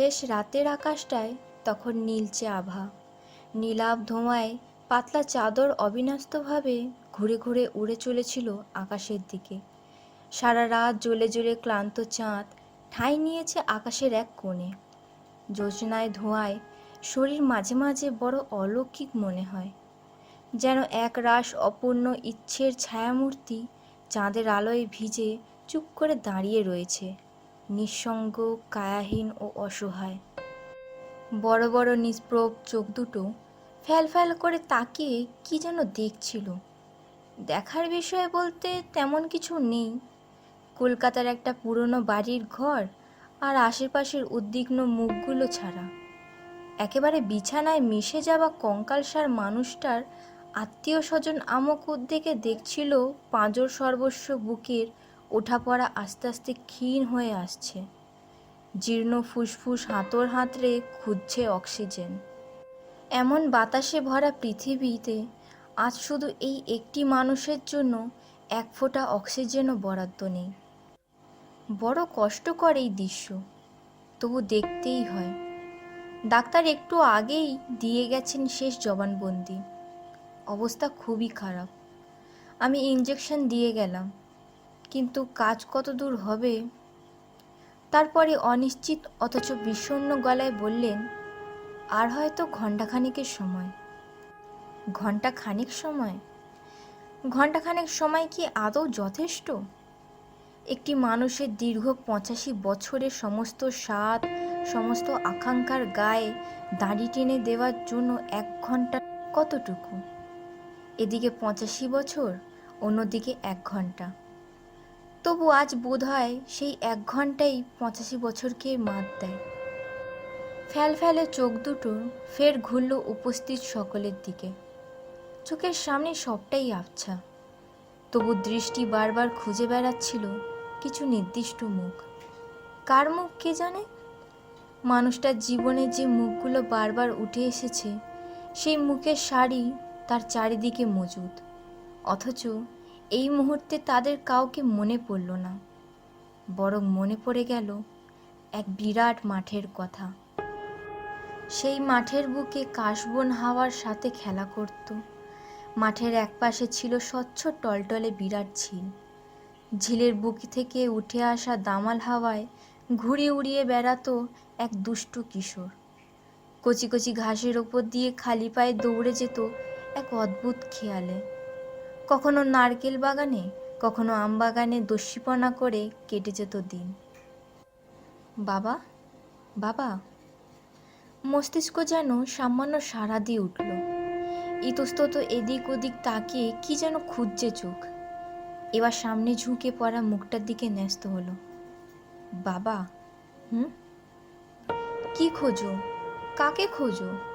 শেষ রাতের আকাশটায় তখন নীলচে আভা। নীলাভ ধোঁয়ায় পাতলা চাদর অবিন্যস্তভাবে ঘুরে ঘুরে উড়ে চলেছিল আকাশের দিকে। সারা রাত জ্বলে জ্বলে ক্লান্ত চাঁদ ঠাঁই নিয়েছে আকাশের এক কোণে। যোজনায় ধোঁয়ায় শরীর মাঝে মাঝে বড় অলৌকিক মনে হয়। যেন এক রাস অপূর্ণ ইচ্ছের ছায়ামূর্তি চাঁদের আলোয় ভিজে চুপ করে দাঁড়িয়ে রয়েছে। নিঃসঙ্গ, কায়াহীন ও অসহায়। বড় বড় নিষ্প্রভ চোখ দুটো ফ্যাল ফ্যাল করে তাকিয়ে কি যেন দেখছিল। দেখার বিষয় বলতে তেমন কিছু নেই। কলকাতার একটা পুরনো বাড়ির ঘর আর আশেপাশের উদ্বিগ্ন মুখগুলো ছাড়া। একেবারে বিছানায় মিশে যাওয়া কঙ্কালসার মানুষটার আত্মীয় স্বজন আমক উদ্যোগে দেখছিল পাঁজর সর্বস্ব বুকের ওঠা পড়া আস্তে আস্তে ক্ষীণ হয়ে আসছে। জীর্ণ ফুসফুস হাতর হাতড়ে খুঁজছে অক্সিজেন। এমন বাতাসে ভরা পৃথিবীতে আজ শুধু এই একটি মানুষের জন্য এক ফোঁটা অক্সিজেনও বরাদ্দ নেই। বড় কষ্টকর এই দৃশ্য। তবু দেখতেই হয়। ডাক্তার একটু আগেই দিয়ে গেছেন শেষ জবানবন্দি। অবস্থা খুবই খারাপ। আমি ইঞ্জেকশন দিয়ে গেলাম। কিন্তু কাজ কত দূর হবে? তারপরে অনিশ্চিত অথচ বিষণ্ণ গলায় বললেন, আর হয়তো ঘণ্টাখানেকের সময়। ঘণ্টা খানিক সময়? ঘণ্টাখানেক সময় কি আদৌ যথেষ্ট? একটি মানুষের দীর্ঘ পঁচাশি বছরের সমস্ত স্বাদ, সমস্ত আকাঙ্ক্ষার গায়ে দাড়ি টেনে দেওয়ার জন্য এক ঘণ্টা কতটুকু? এদিকে পঁচাশি বছর, অন্যদিকে এক ঘণ্টা তবু আজ বোধ হয় সেই এক ঘন্টাই পঁচাশি বছরকে মাত দেয়। ফ্যাল ফ্যালে চোখ দুটো ফের ঘুরল উপস্থিত সকলের দিকে। চোখের সামনে সবটাই আবছা। তবু দৃষ্টি বারবার খুঁজে বেড়াচ্ছিল কিছু নির্দিষ্ট মুখ। কার মুখ কে জানে? মানুষটার জীবনে যে মুখগুলো বারবার উঠে এসেছে, সেই মুখের শাড়ি তার চারিদিকে মজুদ। অথচ এই মুহূর্তে তাদের কাউকে মনে পড়ল না। বরং মনে পড়ে গেল এক বিরাট মাঠের কথা। সেই মাঠের বুকে কাশবন হাওয়ার সাথে খেলা করত। মাঠের একপাশে ছিল স্বচ্ছ টলটলে বিরাট ঝিল। ঝিলের বুক থেকে উঠে আসা দামাল হাওয়ায় ঘুরে উড়িয়ে বেড়াতো এক দুষ্টু কিশোর। কচি কচি ঘাসের ওপর দিয়ে খালি পায়ে দৌড়ে যেত এক অদ্ভুত খেয়ালে। কখনো নারকেল বাগানে, কখনো আম বাগানে দস্যিপনা করে কেটে যেত দিন। বাবা বাবা, মস্তিষ্ক যেন সামান্য সাড়া দিয়ে উঠল। ইতস্তত এদিক ওদিক তাকিয়ে কি যেন খুঁজছে চোখ। এবার সামনে ঝুঁকে পড়া মুখটার দিকে ন্যস্ত হলো। বাবা, হুম? কি খোঁজো? কাকে খোঁজো?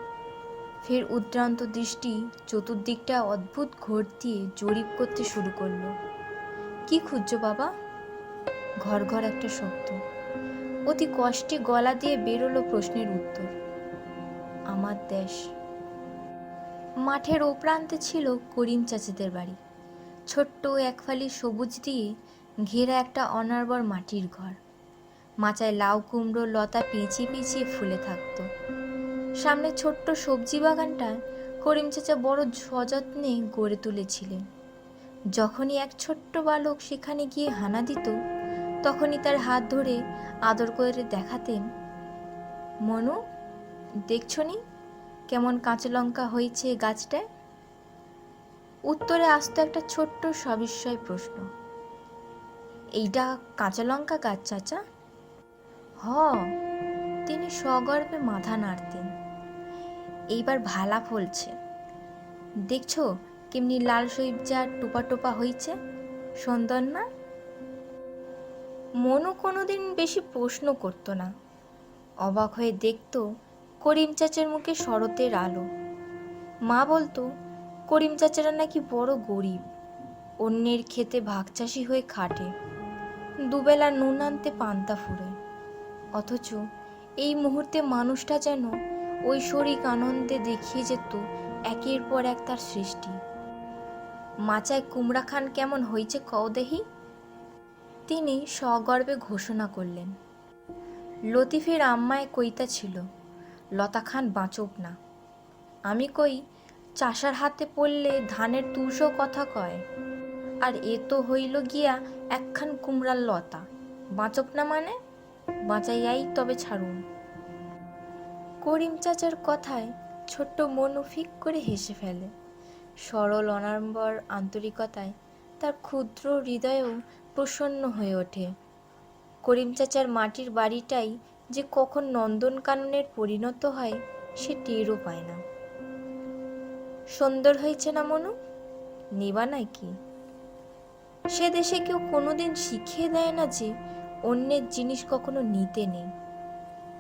ফের উদ্রান্ত দৃষ্টি চতুর্দিকটা অদ্ভুত ঘোর দিয়ে জরিপ করতে শুরু করল। কি খুঁজছো বাবা? ঘর ঘর একটা শব্দ। অতি কষ্টে গলা দিয়ে বেরোলো প্রশ্নের উত্তর। আমার দেশ। মাঠের ও প্রান্তে ছিল করিম চাচিদের বাড়ি। ছোট্ট এক ফালি সবুজ দিয়ে ঘেরা একটা অনার্বর মাটির ঘর। মাচায় লাউ কুমড়ো লতা পেঁচিয়ে পেঁচিয়ে ফুলে থাকতো। সামনে ছোট্ট সবজি বাগানটা করিম চাচা বড় সযত্নে গড়ে তুলেছিলেন। যখনই এক ছোট্ট বালক সেখানে গিয়ে হানা দিত, তখনই তার হাত ধরে আদর করে দেখাতেন, মনু দেখছনি কেমন কাঁচা লঙ্কা হয়েছে গাছটায়? উত্তরে আসতো একটা ছোট্ট সবিস্ময় প্রশ্ন এইটা কাঁচা লঙ্কা গাছ, চাচা? হ। তিনি সগর্বে মাথা নাড়তেন। এইবার ভালা ফলছে। দেখছ কেমনি লাল সইবজা টোপা টোপা হইছে? সুন্দর না? মনু কোনোদিন বেশি প্রশ্ন করতো না। অবাক হয়ে দেখতো করিম চাচার মুখে শরতের আলো। মা বলতো, করিম চাচারা নাকি বড় গরিব। অন্যের খেতে ভাগচাষি হয়ে খাটে। দুবেলা নুন আনতে পান্তা ফুরে। অথচ এই মুহূর্তে মানুষটা যেন ঐশ্বরিক আনন্দে দেখিয়ে যেত একের পর এক তার সৃষ্টি। মাচায় কুমড়া খান কেমন হয়েছে কও দেহি? তিনি সগর্বে ঘোষণা করলেন, লতিফের আম্মায় কইতা ছিল, লতা খান বাঁচব না। আমি কই, চাষার হাতে পড়লে ধানের তুষও কথা কয়। আর এ তো হইল গিয়া একখান কুমড়ার লতা। বাঁচব না মানে? বাঁচাইয়াই তবে ছাড়ুন। করিম চাচার কথায় ছোট্ট মনু ফিক করে হেসে ফেলে। সরল, অনাড়ম্বর আন্তরিকতায় তার ক্ষুদ্র হৃদয়েও প্রসন্ন হয়ে ওঠে। করিম চাচার মাটির বাড়িটাই যে কখন নন্দনকাননের পরিণত হয়, সে টেরও পায় না। সুন্দর হয়েছে না মনু? নেবা নাকি? সে দেশে কেউ কোনোদিন শিখিয়ে দেয় না যে অন্যের জিনিস কখনো নিতে নেই।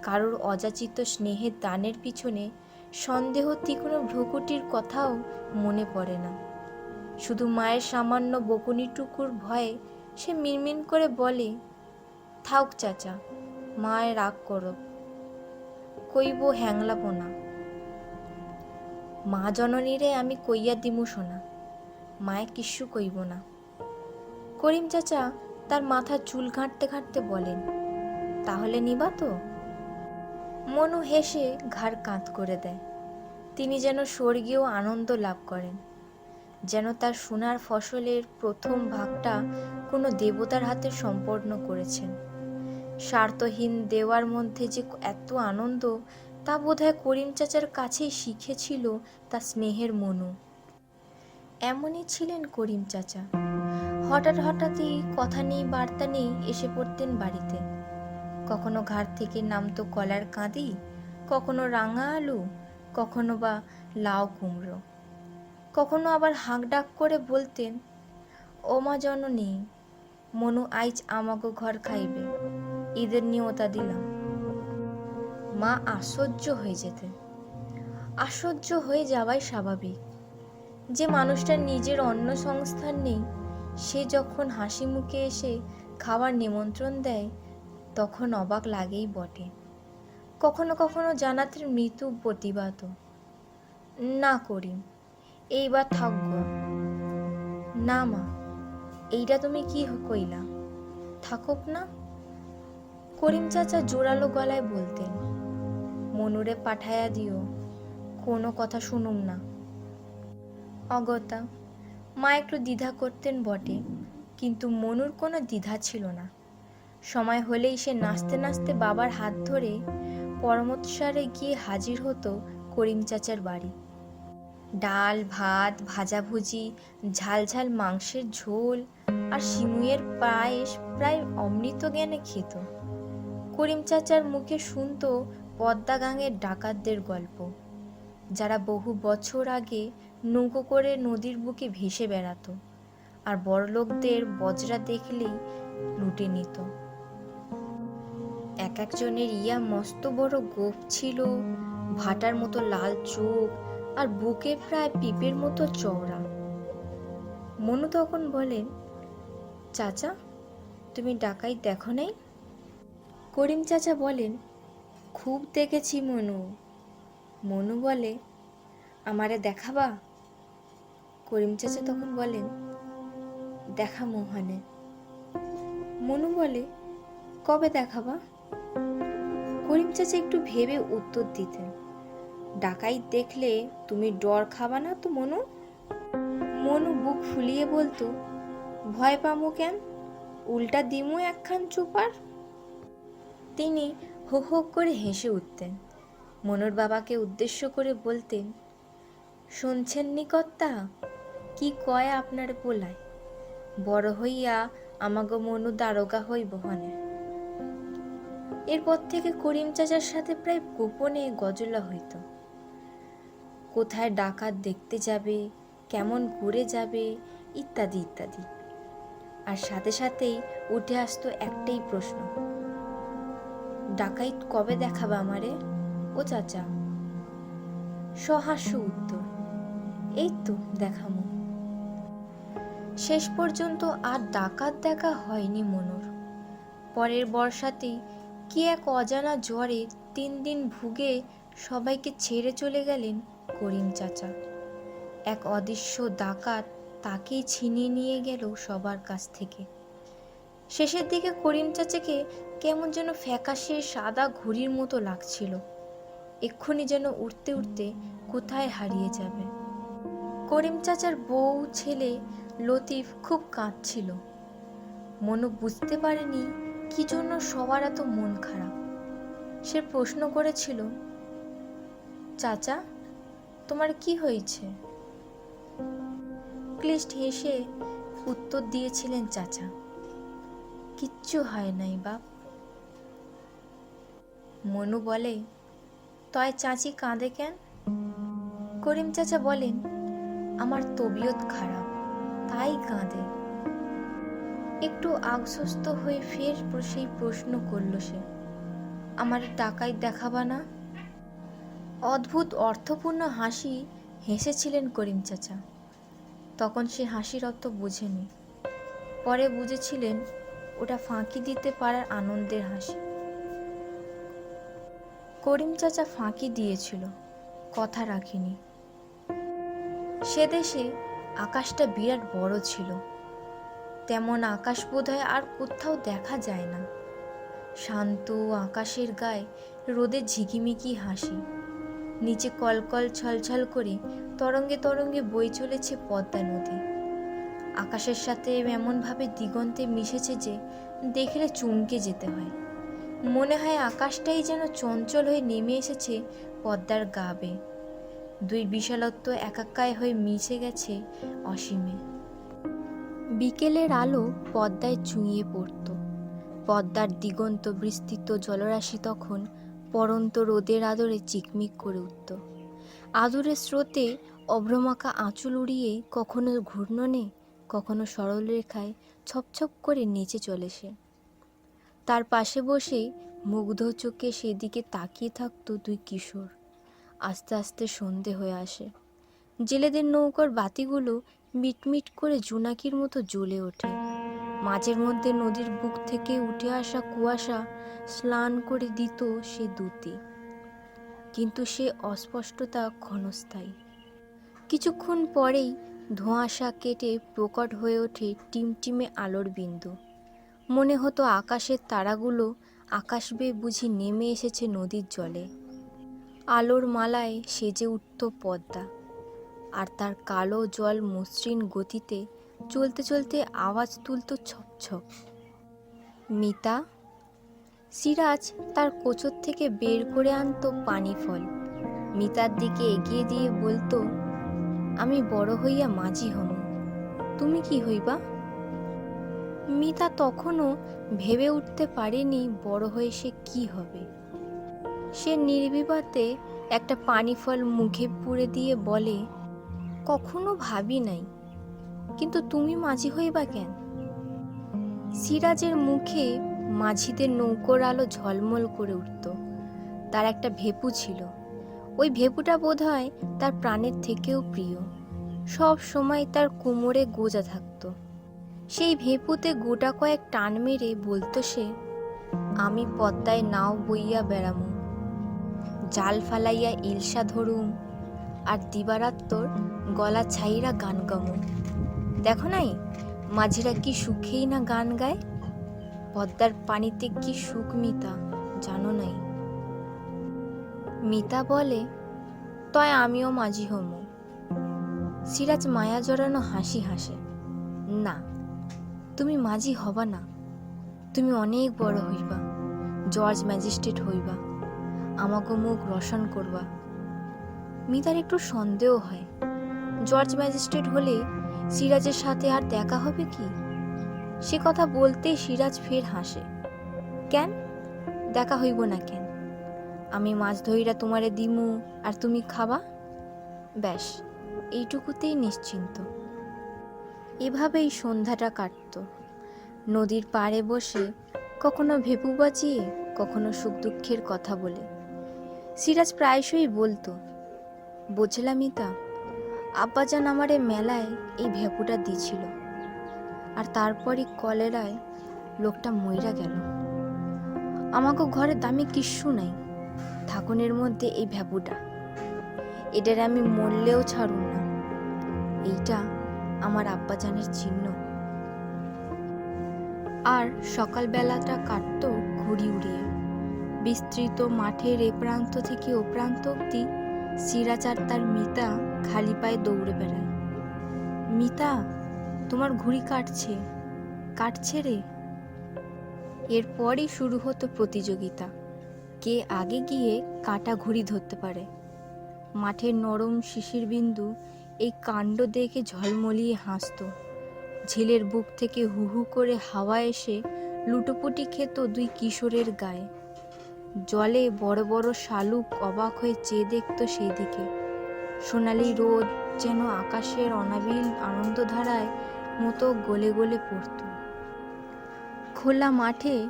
কারোর অযাচিত স্নেহের দানের পিছনে সন্দেহ তীক্ষ্ণ ভ্রুকুটির কথাও মনে পড়ে না। শুধু মায়ের সামান্য বকুনিটুকুর ভয়ে সে মিনমিন করে বলে, থাক চাচা মায়ের রাগ করো, কইব হ্যাংলাবো না। মা জননীরে আমি কইয়া দিমু শোনা মায়ে কিচ্ছু কইব না। করিম চাচা তার মাথা চুল ঘাঁটতে ঘাঁটতে বলেন, তাহলে নিবা তো? মনু হেসে ঘাড় কাঁধ করে দেয়। তিনি যেন স্বর্গীয় আনন্দ লাভ করেন, যেন তার সোনার ফসলের প্রথম ভাগটা কোনো দেবতার হাতে সম্পন্ন করেছেন। স্বার্থহীন দেওয়ার মধ্যে যে এত আনন্দ, তা বোধহয় করিম চাচার কাছেই শিখেছিল তা স্নেহের মনু। এমনই ছিলেন করিম চাচা। হঠাৎ হঠাৎই কথা নেই, বার্তা নেই, এসে পড়তেন বাড়িতে। কখনো ঘাট থেকে নামতো কলার কাঁদি, কখনো রাঙা আলু, কখনো বা লাউ কুমড়ো। কখনো আবার হাঁক ডাক করে বলতেন ও মা জননী, মনু আইজ আমাগো ঘর খাইবে, ঈদের নিয়তা দিলাম। মা আশ্চর্য হয়ে যেতেন। আশ্চর্য হয়ে যাওয়াই স্বাভাবিক। যে মানুষটার নিজের অন্ন সংস্থান নেই, সে যখন হাসি মুখে এসে খাবার নিমন্ত্রণ দেয় তখন অবাক লাগেই বটে। কখনো কখনো জানাতের মৃত্যু প্রতিবাদ না করি এইবার থাকব না মা, এইটা তুমি কি কইলা? থাকুক না? করিম চাচা জোরালো গলায় বলতেন, মনুরে পাঠায়া দিও, কোনো কথা শুনুম না। অগতা মা একটু দ্বিধা করতেন বটে, কিন্তু মনুর কোনো দ্বিধা ছিল না। সময় হলেই সে নাচতে নাচতে বাবার হাত ধরে পরমোৎসারে গিয়ে হাজির হতো করিম চাচার বাড়ি। ডাল, ভাত, ভাজাভুজি, ঝালঝাল মাংসের ঝোল আর শিমুয়ের পায়েস প্রায় অমৃত জ্ঞানে খেত। করিম চাচার মুখে শুনতো পদ্মা গাঙের ডাকাতদের গল্প। যারা বহু বছর আগে নৌকো করে নদীর বুকে ভেসে বেড়াতো আর বড়লোকদের বজরা দেখলেই লুটে নিত। এক একজনের ইয়া মস্ত বড় গোপ ছিল, ভাটার মতো লাল চোখ আর বুকে প্রায় পিপের মতো চওড়া। মনু তখন বলেন চাচা, তুমি ডাকাই দেখো নাই? করিম চাচা বলেন, খুব দেখেছি মনু। মনু বলে, আমারে দেখাবা? করিম চাচা তখন বলেন, দেখা মোহানে। মনু বলে, কবে দেখাবা? করিম চাচা একটু ভেবে উত্তর দিতেন, ডাকাই দেখলে তুমি ডর খাবা না তো মনু? মনু বুক ফুলিয়ে বলতো, ভয় পামো কেন? উল্টা দিমু একখান চুপার? তিনি হো হো করে হেসে উঠতেন, মনুর বাবাকে উদ্দেশ্য করে বলতেন, শুনছেন নিকর্তা কি কয় আপনার পোলায়? বড় হইয়া আমাগো মনু দারোগা হইব হনে। এরপর থেকে করিম চাচার সাথে প্রায় গোপনে গজলা হইত। কোথায় ডাকাত দেখতে যাবে, কেমন ঘুরে যাবে, ইত্যাদি ইত্যাদি। আর সাথে সাথেই উঠে আসতো একটাই প্রশ্ন। ডাকাইত কবে দেখাবে আমারে? ও চাচা। সহাস্য উত্তর। এই তো দেখামো। শেষ পর্যন্ত আর ডাকাত দেখা হয়নি মনুর। পরের বর্ষাতেই কি এক অজানা জ্বরে তিন দিন ভুগে সবাইকে ছেড়ে চলে গেলেন করিম চাচা। এক অদৃশ্য ডাকাত তাকেই ছিনিয়ে নিয়ে গেল সবার কাছ থেকে। শেষের দিকে করিম চাচাকে কেমন যেন ফ্যাকাশে সাদা ঘুড়ির মতো লাগছিল। এক্ষুনি যেন উঠতে উঠতে কোথায় হারিয়ে যাবে। করিম চাচার বউ, ছেলে, লতিফ খুব কাঁদছিল। মনু বুঝতে পারেনি কি জন্য সবার এত মন খারাপ? সে প্রশ্ন করেছিল, চাচা, তোমার কি হয়েছে? ক্লিষ্ট হেসে উত্তর দিয়েছিলেন, চাচা, কিচ্ছু হয় নাই, বাপ। মনু বলে, তয় চাচি কাঁদে কেন? করিম চাচা বলেন, আমার তবিয়ত খারাপ, তাই কাঁদে। একটু আশ্বস্ত হয়ে ফের সেই প্রশ্ন করল সে। আমার টাকায় দেখাবা না? অদ্ভুত অর্থপূর্ণ হাসি হেসেছিলেন করিম চাচা। তখন সে হাসির অর্থ বোঝেনি। পরে বুঝেছিলেন, ওটা ফাঁকি দিতে পারার আনন্দের হাসি। করিম চাচা ফাঁকি দিয়েছিল, কথা রাখিনি। সে দেশে আকাশটা বিরাট বড় ছিল। তেমন আকাশ বোধহয় আর কোথাও দেখা যায় না। শান্ত আকাশের গায়ে রোদে ঝিকিমিকি হাসি। নিচে কলকল ছলছল করে তরঙ্গে তরঙ্গে বই চলেছে পদ্মা নদী। আকাশের সাথে এমনভাবে দিগন্তে মিশেছে যে দেখলে চমকে যেতে হয়। মনে হয় আকাশটাই যেন চঞ্চল হয়ে নেমে এসেছে পদ্মার গাবে দুই বিশালত্ব একাকায় হয়ে মিশে গেছে অসীমে। বিকেলের আলো পদ্মায় চুঁইয়ে পড়ত। পদ্মার দিগন্ত বিস্তৃত জলরাশি তখন পরন্ত রোদের আদরে চিকমিক করে উঠত। আদরের স্রোতে অভ্রমাকা আঁচল উড়িয়ে কখনো ঘূর্ণনে, কখনো সরল রেখায় ছপছপ করে নিচে চলে সে। তার পাশে বসে মুগ্ধ চোখে সেদিকে তাকিয়ে থাকতো দুই কিশোর। আস্তে আস্তে সন্ধে হয়ে আসে। জেলেদের নৌকার বাতিগুলো মিটমিট করে জোনাকির মতো জ্বলে ওঠে। মাঝের মধ্যে নদীর বুক থেকে উঠে আসা কুয়াশা স্নান করে দিত সে দুতি। কিন্তু সে অস্পষ্টতা ক্ষণস্থায়ী। কিছুক্ষণ পরেই ধোঁয়াশা কেটে প্রকট হয়ে ওঠে টিমটিমে আলোর বিন্দু। মনে হতো আকাশের তারাগুলো আকাশ বেয়ে বুঝি নেমে এসেছে নদীর জলে। আলোর মালায় সেজে উঠত পদ্মা। আর তার কালো জল মসৃণ গতিতে চলতে চলতে আওয়াজ তুলত ছপ ছপ। মিতা, সিরাজ তার কোচর থেকে বের করে আনতো পানি ফল। মিতার দিকে এগিয়ে দিয়ে বলতো, আমি বড় হইয়া মাঝি হম তুমি কি হইবা? মিতা তখনও ভেবে উঠতে পারেনি বড় হয়ে সে কি হবে। সে নির্বিবাদে একটা পানি ফল মুখে পুড়ে দিয়ে বলে কখনো ভাবি নাই। কিন্তু তুমি মাঝি হইবা কেন? সিরাজের মুখে মাঝিদের নৌকোর আলো ঝলমল করে উঠত। তার একটা ভেপু ছিল। ওই ভেপুটা বোধ হয় তার প্রাণের থেকেও প্রিয়। সব সময় তার কোমরে গোজা থাকত। সেই ভেপুতে গোটা কয়েক টান মেরে বলতো সে, আমি পদ্মায় নাও বইয়া বেড়ামু। জাল ফালাইয়া ইলসা ধরুম। আর দিবারাত্তর গলা ছাইরা গান গামু। দেখো নাই, মাঝিরা কি সুখেই না গান গায়? পদ্মার পানিতে কি সুখ মিতা, জানো নাই। মিতা বলে, তয় আমিও মাঝি হমু। সিরাজ মায়া জড়ানো হাসি হাসে, না, তুমি মাঝি হবা না। তুমি অনেক বড় হইবা জর্জ ম্যাজিস্ট্রেট হইবা আমাকে মুখ রসন করবা। মিতার একটু সন্দেহ হয়। জর্জ ম্যাজিস্ট্রেট হলে সিরাজের সাথে আর দেখা হবে কি? সে কথা বলতে সিরাজ ফের হাসে। কেন? দেখা হইব না কেন? আমি মাছ ধইরা তোমারে দিমু আর তুমি খাবা? ব্যাস, এইটুকুতেই নিশ্চিন্ত। এভাবেই সন্ধ্যাটা কাটত। নদীর পাড়ে বসে কখনো ভেপু বাজিয়ে, কখনো সুখ দুঃখের কথা বলে। সিরাজ প্রায়শই বলতো বুঝলাম মিতা আব্বাজান আমারে মেলায় এই ভেপুটা দিছিল। আর তারপরই কলেরায় লোকটা মইরা গেল। আমাকে ঘরে দামি কিচ্ছু নাই থাকুনের মধ্যে এই ভেপুটা। এটার আমি মরলেও ছাড়ুম না। এইটা আমার আব্বাজানের চিহ্ন। আর সকালবেলাটা কাটত ঘুড়ি উড়িয়ে। বিস্তৃত মাঠের এ প্রান্ত থেকে ও প্রান্ত অব্দি আর তার মিতা খালি পায়ে দৌড়ে বেড়ায়। মিতা, তোমার ঘুড়ি কাটছে। কাটছে রে। এরপরই শুরু হতো প্রতিযোগিতা। কে আগে গিয়ে কাটা ঘুড়ি ধরতে পারে? মাঠের নরম শিশির বিন্দু এই কাণ্ড দেখে ঝলমলিয়ে হাসতো। ঝিলের বুক থেকে হু হু করে হাওয়া এসে লুটোপুটি খেত দুই কিশোরের গায়ে। জলে বড় বড় শালুক অবাক হয়ে চেয়ে দেখত সেই দিকে সোনালি রোদ যেন আকাশের অনাবিল আনন্দধারায় মতো গলে গলে পড়ত। খোলা মাঠে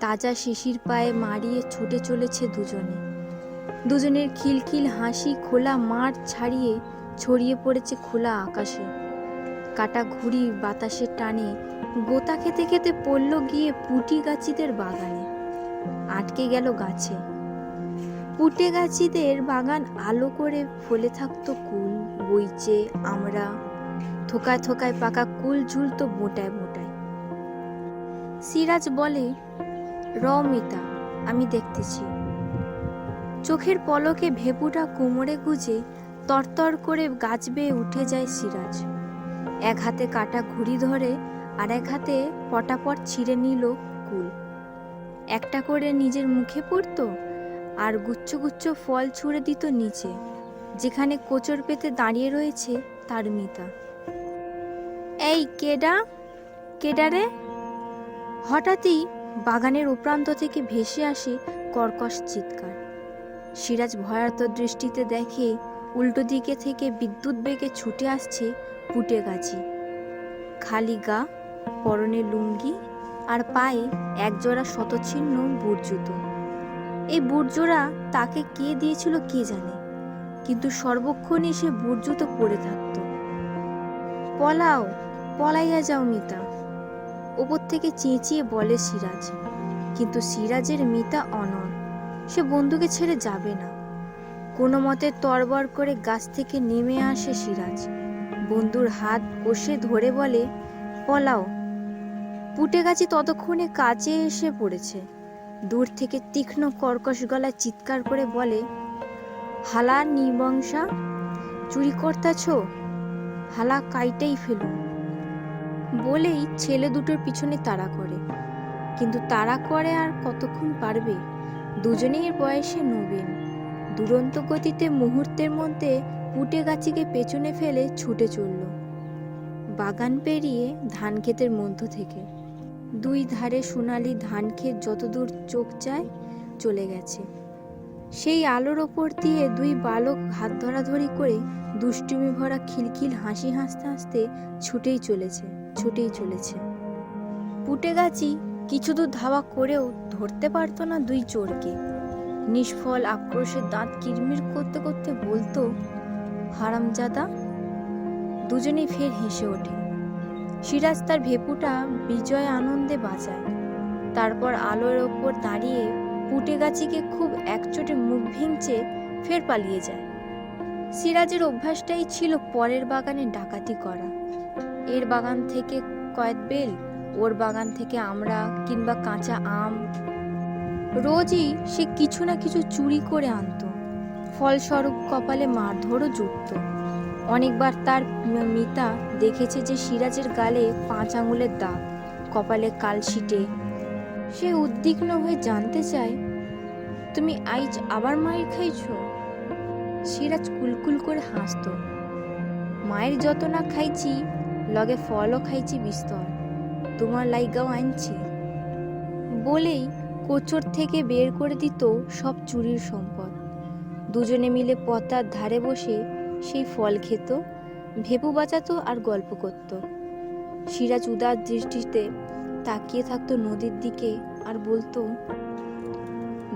তাজা শিশির পায়ে মারিয়ে ছুটে চলেছে দুজনে। দুজনের খিলখিল হাসি খোলা মাঠ ছাড়িয়ে ছড়িয়ে পড়েছে খোলা আকাশে। কাটা ঘুড়ি বাতাসের টানে গোতা খেতে খেতে পড়ল গিয়ে পুটি গাছিদের বাগানে। আটকে গেল গাছে। পুটে গাছিদের বাগান আলো করে ফলে থাকতো কুল, বইচে, আমরা। থোকায় থোকায় পাকা কুল ঝুলতো মোটায় মোটায়। সিরাজ বলে র মিতা, আমি দেখতেছি। চোখের পলকে ভেপুটা কোমরে গুজে তরতর করে গাছ বেয়ে উঠে যায় সিরাজ। এক হাতে কাটা ঘুড়ি ধরে আর এক হাতে পটাপট ছিঁড়ে নিল কুল। একটা করে নিজের মুখে পড়তো আর গুচ্ছ গুচ্ছ ফল ছুঁড়ে দিত নিচে। যেখানে কোচর পেতে দাঁড়িয়ে রয়েছে তার মিতা। এই, কেডা? কেডারে হঠাৎই বাগানের উপ্রান্ত থেকে ভেসে আসে কর্কশ চিৎকার। সিরাজ ভয়ার্ত দৃষ্টিতে দেখে উল্টো দিকে থেকে বিদ্যুৎ বেগে ছুটে আসছে পুটে গাছি। খালি গা, পরনে লুঙ্গি আর পায়ে একজোড়া শতচ্ছিন্ন বুট জুতো। এই বুট জোড়া তাকে কে দিয়েছিল কে জানে, কিন্তু সর্বক্ষণই সে বুট জুতো পরে থাকতো। পলাও, পলাইয়া যাও মিতা। ওপর থেকে চেঁচিয়ে বলে সিরাজ, কিন্তু সিরাজের মিতা অনর সে বন্ধুকে ছেড়ে যাবে না। কোনো মতে তরবর করে গাছ থেকে নেমে আসে সিরাজ। বন্ধুর হাত কষে ধরে বলে, পলাও পুটে গাছি ততক্ষণে কাজে এসে পড়েছে। দূর থেকে তীক্ষ্ণ কর্কশ গলায় চিৎকার করে বলে, হালা নিবংসা চুরি করতাছ? হালা কাইটাই ফেলু বলেই ছেলে দুটোর পিছনে তাড়া করে। কিন্তু তাড়া করে আর কতক্ষণ পারবে? দুজনেই বয়সে নবীন। দুরন্ত গতিতে মুহূর্তের মধ্যে পুটে গাছিকে পেছনে ফেলে ছুটে চলল। বাগান পেরিয়ে ধান ক্ষেতের মধ্য থেকে। দুই ধারে সোনালি ধান ক্ষেত যতদূর চোখ যায় চলে গেছে। সেই আলোর ওপর দিয়ে দুই বালক হাত ধরাধরি করে দুষ্টুমি ভরা খিলখিল হাসি হাসতে হাসতে ছুটেই চলেছে ছুটেই চলেছে। পুটে গাছি কিছু দূর ধাওয়া করেও ধরতে পারতো না দুই চোরকে। নিষ্ফল আক্রোশের দাঁত কিরমির করতে করতে বলতো, হারামজাদা? দুজনেই ফের হেসে ওঠে। সিরাজ তার ভেপুটা বিজয় আনন্দে বাজায়। তারপর আলোর ওপর দাঁড়িয়ে পুটে গাছিকে খুব একচোটে মুখ ভেঙচে ফের পালিয়ে যায়। সিরাজের অভ্যাসটাই ছিল পরের বাগানে ডাকাতি করা। এর বাগান থেকে কয়েক বেল, ওর বাগান থেকে আমরা কিংবা কাঁচা আম। রোজই সে কিছু না কিছু চুরি করে আনতো। ফলস্বরূপ কপালে মারধরও জুটত। অনেকবার তার মিতা দেখেছে যে সিরাজের গালে পাঁচ আঙুলের দাগ, কপালে কাল কালশিটে সে উদ্বিগ্ন হয়ে জানতে চায়, তুমি আইজ আবার মায়ের খাইছো? সিরাজ কুলকুল করে হাসতো, মায়ের যত না খাইছি, লগে ফলও খাইছি বিস্তর, তোমার লাইগাও আনছি। বলেই কোচর থেকে বের করে দিত সব চুরির সম্পদ। দুজনে মিলে পতার ধারে বসে সেই ফল খেত ভেপু বাঁচাতো আর গল্প করত। সিরাজ উদার দৃষ্টিতে তাকিয়ে থাকতো নদীর দিকে আর বলতো,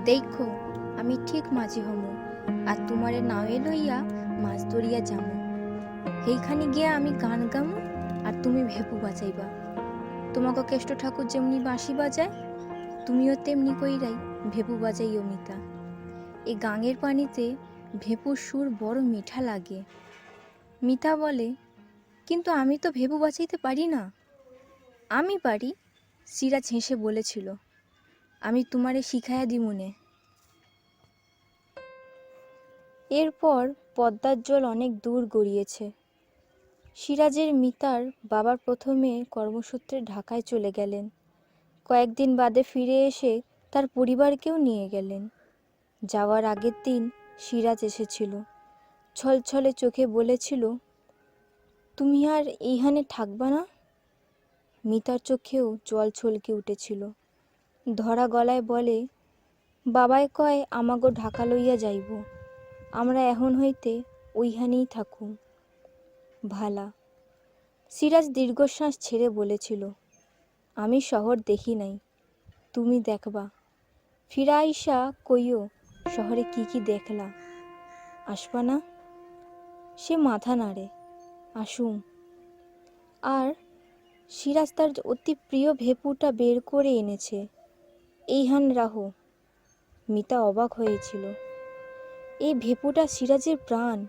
দেখো, আমি ঠিক মাঝি হমু আর তোমারে নাওয়ে লইয়া মাছ ধরিয়া যামু। সেইখানে গিয়া আমি গান গামু আর তুমি ভেপু বাজাইবা। তোমাকে কেষ্ট ঠাকুর যেমনি বাঁশি বাজায়, তুমিও তেমনি কইরাই ভেপু বাজাই অমিতা এই গাঙের পানিতে ভেপুর সুর বড় মিঠা লাগে। মিতা বলে, কিন্তু আমি তো ভেপু বাঁচাইতে পারি না। আমি পারি সিরাজ হেসে বলেছিল। আমি তোমারে শিখাইয়া দিমুনে। এরপর পদ্মার জল অনেক দূর গড়িয়েছে। সিরাজের মিতার বাবার প্রথমে কর্মসূত্রে ঢাকায় চলে গেলেন। কয়েকদিন বাদে ফিরে এসে তার পরিবারকেও নিয়ে গেলেন। যাওয়ার আগের দিন সিরাজ এসেছিল। ছলছলে চোখে বলেছিল, তুমি আর এইখানে থাকবা না? মিতার চোখেও জল ছলকে উঠেছিল। ধরা গলায় বলে, বাবাই কয়, আমাগো ঢাকা লইয়া যাইব। আমরা এখন হইতে ওইখানেই থাকুম ভালা। সিরাজ দীর্ঘশ্বাস ছেড়ে বলেছিল, আমি শহর দেখি নাই। তুমি দেখবা। ফিরা আইসা কইও শহরে কি কি দেখলা? আসবা না সে মাথা নাড়ে। আসুম আর সিরাজ তার অতি প্রিয় ভেপুটা বের করে এনেছে। এইহান রাহো। মিতা অবাক হয়েছিল। এই ভেপুটা সিরাজের প্রাণ।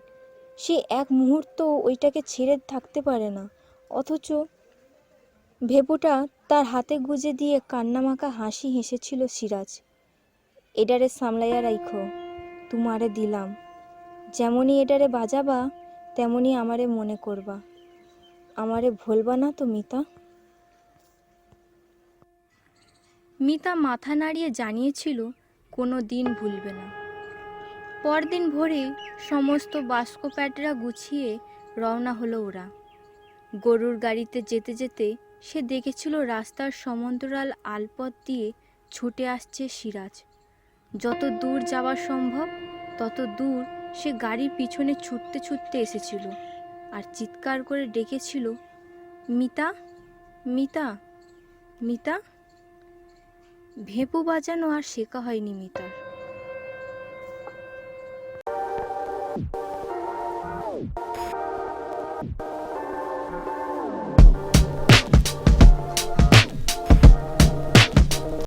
সে এক মুহূর্ত ওইটাকে ছেড়ে থাকতে পারে না। অথচ ভেপুটা তার হাতে গুজে দিয়ে কান্নামাখা হাসি হেসেছিল সিরাজ। এডারে সামলাইয়া রাইখো, তোমারে দিলাম। যেমনই এডারে বাজাবা, তেমনই আমারে মনে করবা। আমারে ভুলবা না তো, মিতা? মিতা মাথা নাড়িয়ে জানিয়েছিল, কোনো দিন ভুলবে না। পরদিন ভোরে সমস্ত বাস্ক প্যাটরা গুছিয়ে রওনা হলো ওরা। গরুর গাড়িতে যেতে যেতে সে দেখেছিল রাস্তার সমান্তরাল আলপথ দিয়ে ছুটে আসছে সিরাজ। যত দূর যাওয়া সম্ভব, তত দূর সে গাড়ির পিছনে ছুটতে ছুটতে এসেছিল আর চিৎকার করে ডেকেছিল, মিতা মিতা মিতা? ভেঁপু বাজানো আর শেখা হয়নি মিতার